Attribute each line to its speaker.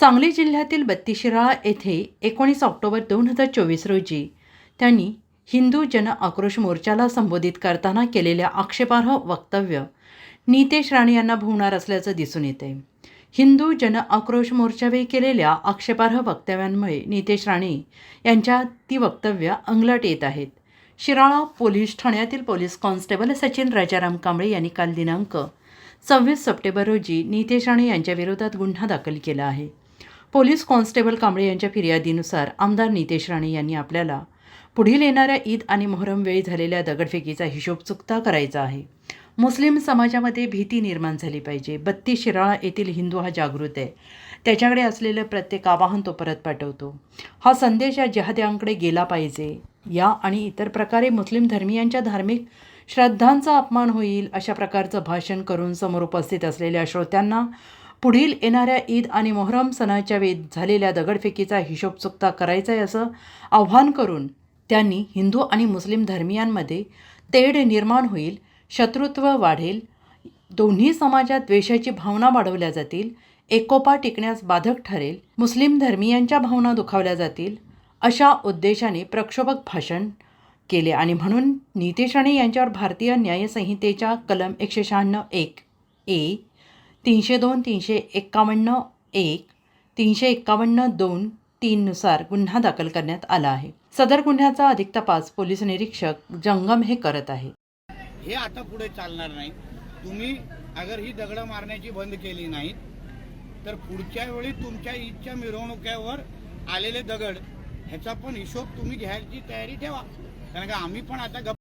Speaker 1: सांगली जिल्ह्यातील बत्तीशिराळा येथे एकोणीस ऑक्टोबर दोन हजार चोवीस रोजी त्यांनी हिंदू जन आक्रोश मोर्चाला संबोधित करताना केलेल्या आक्षेपार्ह वक्तव्य नितेश राणे यांना भोवणार असल्याचं दिसून येते. हिंदू जन आक्रोश मोर्चावेळी केलेल्या आक्षेपार्ह वक्तव्यांमुळे नितेश राणे यांच्या ती वक्तव्य अंगलट येत आहेत. शिराळा पोलीस ठाण्यातील पोलीस कॉन्स्टेबल सचिन राजाराम कांबळे यांनी काल दिनांक सव्वीस सप्टेंबर रोजी नितेश राणे यांच्याविरोधात गुन्हा दाखल केला आहे. पोलीस कॉन्स्टेबल कांबळे यांच्या फिर्यादीनुसार आमदार नितेश राणे यांनी आपल्याला पुढील येणाऱ्या ईद आणि मोहरम वेळी झालेल्या दगडफेकीचा हिशोब चुकता करायचा आहे. मुस्लिम समाजामध्ये भीती निर्माण झाली पाहिजे. बत्तीस शिराळा येथील हिंदू हा जागृत आहे. त्याच्याकडे असलेलं प्रत्येक आवाहन तो परत पाठवतो. हा संदेश या जहाद्यांकडे गेला पाहिजे. या आणि इतर प्रकारे मुस्लिम धर्मियांच्या धार्मिक श्रद्धांचा अपमान होईल अशा प्रकारचं भाषण करून समोर उपस्थित असलेल्या श्रोत्यांना पुढील येणाऱ्या ईद आणि मोहरम सणाच्या वेळी झालेल्या दगडफेकीचा हिशोब चुकता करायचा आहे असं आव्हान करून त्यांनी हिंदू आणि मुस्लिम धर्मियांमध्ये तेढ निर्माण होईल शत्रुत्व वाढेल दोन्ही समाजात द्वेषाची भावना वाढवल्या जातील एकोपा टिकण्यास बाधक ठरेल मुस्लिम धर्मियांच्या भावना दुखावल्या जातील अशा उद्देशाने प्रक्षोभक भाषण केले आणि म्हणून नितेश राणे यांच्यावर भारतीय न्यायसंहितेच्या कलम एकशे शहाण्णव एक ए तीनशे दोन तीनशे एक्कावन्न एक तीनशे एक्कावन्न दोन तीननुसार गुन्हा दाखल करण्यात आला आहे. सदर गुन्ह्याचा अधिक तपास पोलीस निरीक्षक जंगम हे करत आहे.
Speaker 2: हे आता पुढे चालणार नाही. तुम्ही अगर ही दगडं मारण्याची बंद केली नाहीत तर पुढच्या वेळी तुमच्या ईदच्या मिरवणुकीवर आलेले दगड ह्याचा पण हिशोब तुम्ही घ्यायची तयारी ठेवा. कारण का आम्ही पण आता गप